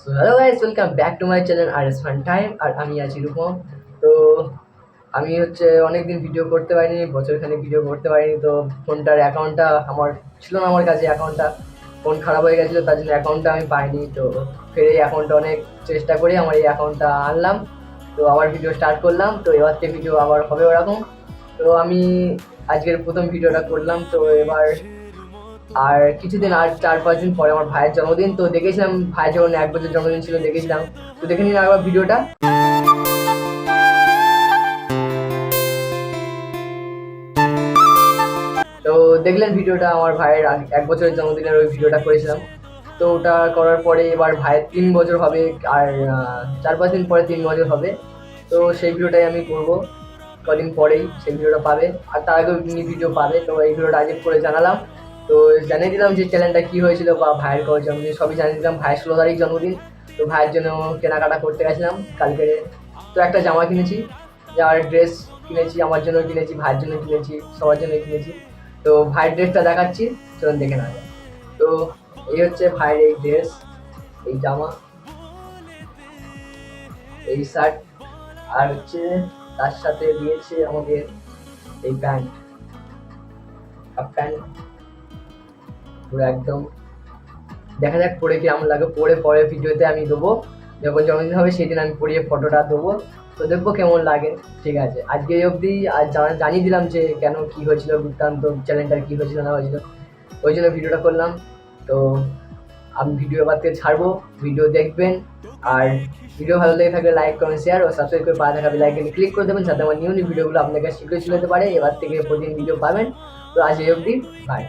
So hello guys welcome back to my channel R S fun time আর আমি আছি রূপম। তো, আমি হচ্ছে অনেকদিন ভিডিও করতে পারিনি, বছরখানেক ভিডিও করতে পারিনি, তো ফোনটার অ্যাকাউন্টটা আমার, ছিল না আমার কাছে অ্যাকাউন্টটা ফোন খারাপ হয়ে গেছিল, তার জন্য অ্যাকাউন্টটা আমি পাইনি, তো ফের এই অ্যাকাউন্টটা অনেক চেষ্টা করে আমার এই অ্যাকাউন্টটা আনলাম। তো আবার ভিডিও স্টার্ট করলাম, তো এবার থেকে ভিডিও আবার হবে ওরকম। তো আমি আজকের প্রথম ভিডিওটা করলাম, তো এবার আর কিছুদিন আর চার পাঁচ দিন পরে আমার ভাইয়ের জন্মদিন, তো দেখেছিলাম ভাইয়ের যখন এক বছর জন্মদিন ছিল, দেখেছিলাম। তো দেখে নিন একবার ভিডিওটা। তো দেখলেন ভিডিওটা, আমার ভাইয়ের এক বছরের জন্মদিনের ওই ভিডিওটা করেছিলাম। তো ওটা করার পরে এবার ভাইয়ের তিন বছর হবে, আর চার পাঁচ দিন পরে তিন বছর হবে। তো সেই ভিডিওটাই আমি করব। কদিন পরেই সেই ভিডিওটা পাবে। আর তার এমনি ভিডিও পাবে, তো এই ভিডিওটা আজকে করে জানালাম। তো জানিয়ে দিলাম যে চ্যানেলটা কী হয়েছিল বা ভাইয়ের কবে জন্মদিন, সবই জানিয়ে দিলাম। ভাইয়ের ষোলো তারিখ জন্মদিন, তো ভাইয়ের জন্য কেনাকাটা করতে গেছিলাম কালকে। তো একটা জামা কিনেছি যার ড্রেস কিনেছি, আমার জন্য কিনেছি, ভাইয়ের জন্য কিনেছি, সবার জন্য কিনেছি। তো ভাইয়ের ড্রেসটা দেখাচ্ছি, চলুন দেখে না তো এই হচ্ছে ভাইয়ের এই ড্রেস এই জামা, এই শার্ট আর হচ্ছে তার সাথে দিয়েছে আমাদের এই প্যান্ট প্যান্ট পুরো একদম। দেখা যাক পরে কিরম লাগে। পরে পরে ভিডিওতে আমি দেবো। যখন জন্মদিন হবে সেদিন আমি পরিয়ে ফটোটা দেবো। তো দেখব কেমন লাগে। ঠিক আছে। আজকে অবধি আর জানিয়ে দিলাম যে কেন কি হয়েছিল বৃত্তান্ত চ্যানেলটার কী হয়েছিল, না হয়েছিল। ওই জন্য ভিডিওটা করলাম। তো আমি ভিডিও এবার থেকে ছাড়বো। ভিডিও দেখবেন। আর ভিডিও ভালো লেগে থাকলে লাইক কমেন্ট শেয়ার ও সাবস্ক্রাইব করে পাশে থাকা বেলাইকনে ক্লিক করে দেবেন যাতে আমার নিউ নিউ ভিডিওগুলো আপনাকে শীঘ্রই চলে যেতে পারে। এবার থেকে প্রতিদিন ভিডিও পাবেন। তো আজ এই অবধি। বাই